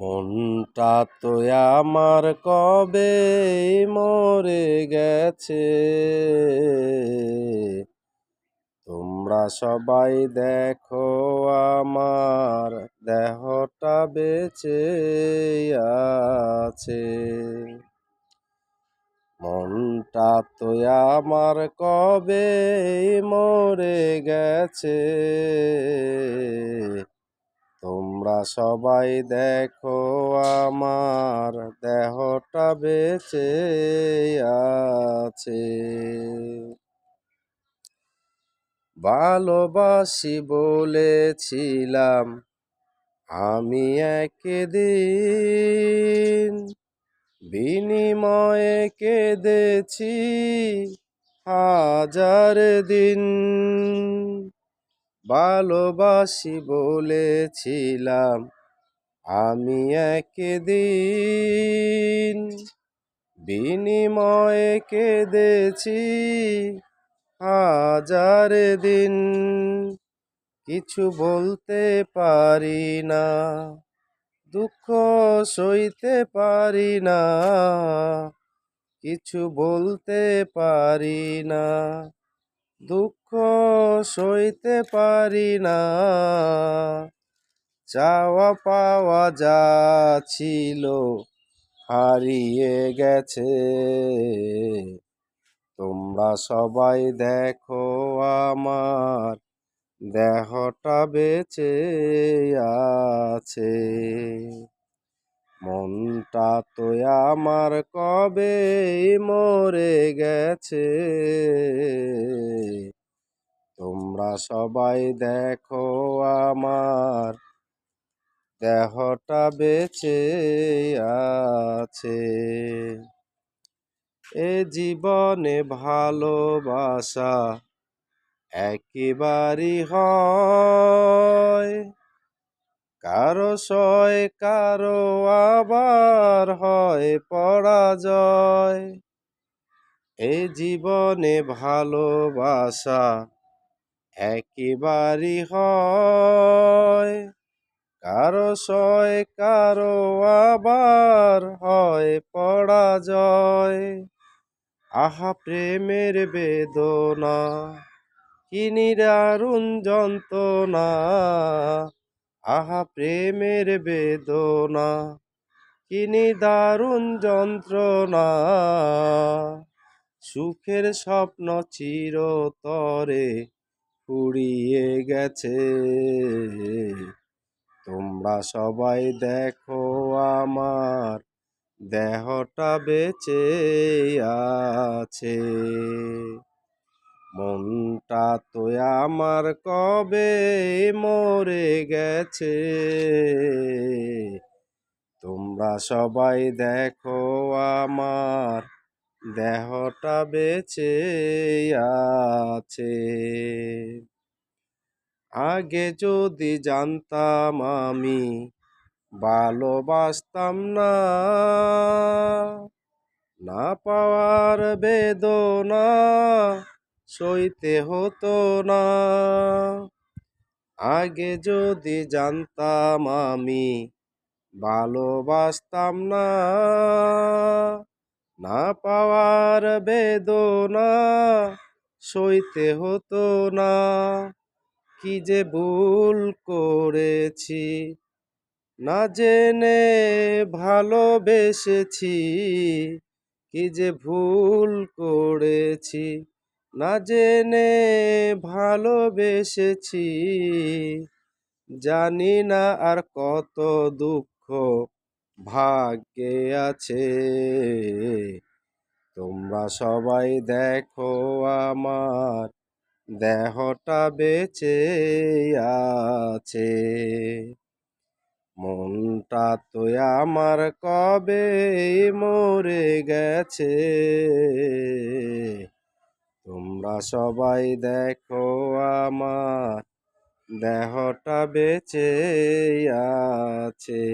মনটা তো আমার কবে মরে গেছে? তোমরা সবাই দেখো আমার দেহটা বেঁচে আছে। মনটা তো আমার কবে মরে গেছে? তোমরা সবাই দেখো আমার দেহটা বেঁচে আছে। ভালোবাসি বলেছিলাম, আমি একদিন বিনিময়ে কেঁদেছি হাজার দিন। ভালোবাসি বলেছিলাম, আমি একদিন বিনিময়ে কেঁদেছি হাজার দিন। কিছু বলতে পারি না, দুঃখ সইতে পারি না, কিছু বলতে পারি না, দুঃখ সইতে পারি না। চাওয়া পাওয়া যা ছিল হারিয়ে গেছে। তোমরা সবাই দেখো আমার দেহটা বেঁচে আছে। মনটা তো আমার কবে মরে গেছে। তোমরা সবাই দেখো আমার দেহটা বেঁচে আছে। এ জীবনে ভালোবাসা একেবারই হয়। কারও সয়, কারও আবার হয় পরাজয়। এই জীবনে ভালোবাসা একেবারই হয়। কারও সয়, কারও আবার হয় পরাজয় আহা, প্রেমের বেদনা, কি নিরারুণ যন্ত্রণা। আহা, প্রেমের বেদনা কিনি দারুণ যন্ত্রণা। সুখের স্বপ্ন চিরতরে ফুরিয়ে গেছে। তোমরা সবাই দেখো আমার দেহটা বেঁচে আছে। মনটা তো আমার কবে মরে গেছে। তোমরা সবাই দেখো আমার দেহটা বেঁচে আছে। আগে যদি জানতাম আমি, ভালোবাসতাম না। না পাওয়ার বেদনা সইতে হতো না। আগে যদি জানতাম আমি, ভালোবাসতাম না। না পাওয়ার বেদনা সইতে হতো না। কি যে ভুল করেছি, না জেনে ভালোবেসেছি। কি যে ভুল করেছি, না জেনে ভালোবেসেছি। জানি না আর কত দুঃখ ভাগ্যে আছে। তোমরা সবাই দেখো আমার দেহটা বেঁচে আছে। মনটা তো আমার কবে মরে গেছে। তোমরা সবাই দেখো আমার দেহটা বেঁচে আছে।